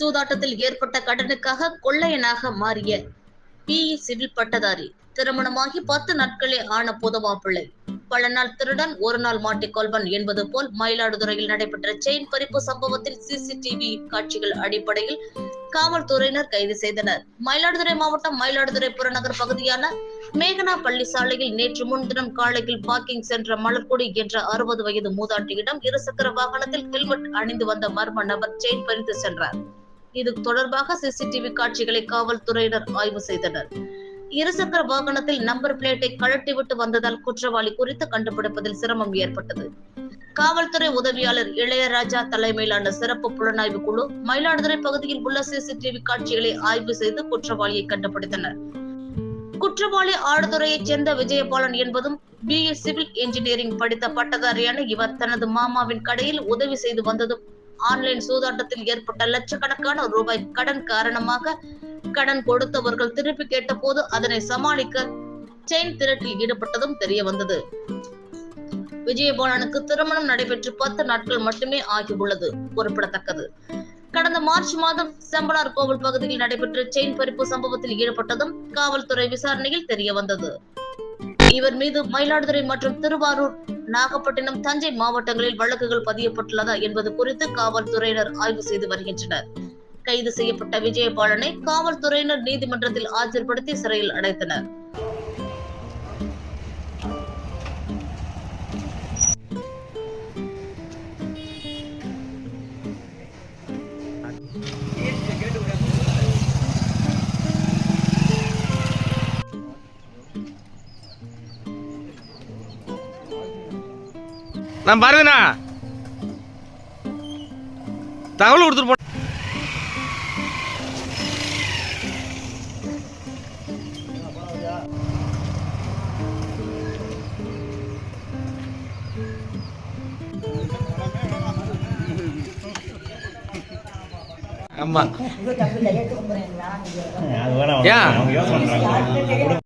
சூதாட்டத்தில் ஏற்பட்ட கடனுக்காக கொள்ளையனாக மாறிய பி. சிவில் பட்டதாரி. திருமணமாகி பத்து நாட்களே ஆன புதவா பிள்ளை பல நாள் திருடன் ஒரு நாள் மாட்டிக்கொள்வன் என்பது போல் மயிலாடுதுறையில் நடைபெற்ற செயின் பறிப்பு சம்பவத்தில் சிசிடிவி காட்சிகள் அடிப்படையில் காவல்துறையினர் கைது செய்தனர். மயிலாடுதுறை மாவட்டம் மயிலாடுதுறை புறநகர் பகுதியான மேகனா பள்ளி சாலையில் நேற்று முன்தினம் காலையில் பார்க்கிங் சென்ற மலர்கொடி என்ற அறுபது வயது மூதாட்டியிடம் இருசக்கர வாகனத்தில் ஹெல்மெட் அணிந்து வந்த மர்ம நபர் செயின் பறித்து சென்றார். இது தொடர்பாக சிசிடிவி காட்சிகளை காவல்துறையினர் ஆய்வு செய்தனர். இருசக்கர வாகனத்தில் நம்பர் பிளேட்டை கழட்டிவிட்டு வந்ததால் குற்றவாளி குறித்து கண்டுபிடிப்பதில் சிரமம் ஏற்பட்டது. காவல்துறை உதவியாளர் இளையராஜா தலைமையிலான சிறப்பு புலனாய்வு குழு மயிலாடுதுறை பகுதியில் உள்ள சிசிடிவி காட்சிகளை ஆய்வு செய்து குற்றவாளியை கண்டுபிடித்தனர். குற்றவாளி ஆடுதுறையைச் சேர்ந்த விஜயபாலன் என்பதும் பிஏ சிவில் இன்ஜினியரிங் படித்த பட்டதாரியான இவர் தனது மாமாவின் கடையில் உதவி செய்து வந்ததும் ஆன்லைன் சூதாட்டத்தில் ஏற்பட்ட லட்சக்கணக்கான ரூபாய் கடன் காரணமாக கடன் கொடுத்தவர்கள் திருப்பி கேட்ட போது அதனை சமாளிக்க செயின் திரட்டில் ஈடுபட்டதும் தெரிய வந்தது. விஜயபாலனுக்கு திருமணம் நடைபெற்று பத்து நாட்கள் மட்டுமே ஆகியுள்ளது குறிப்பிடத்தக்கது. கடந்த மார்ச் மாதம் செம்பனார் கோவில் பகுதியில் நடைபெற்ற செயின் பறிப்பு சம்பவத்தில் ஈடுபட்டதும் காவல்துறை விசாரணையில் தெரிய வந்தது. இவர் மீது மயிலாடுதுறை மற்றும் திருவாரூர் நாகப்பட்டினம் தஞ்சை மாவட்டங்களில் வழக்குகள் பதியப்பட்டுள்ளதா என்பது குறித்து காவல்துறையினர் ஆய்வு செய்து வருகின்றனர். கைது செய்யப்பட்ட விஜயபாலனை காவல்துறையினர் நீதிமன்றத்தில் ஆஜர்படுத்தி சிறையில் அடைத்தனர். நான் பாருங்கண்ணா. தகவல் கொடுத்துட்டு போ ஆமா.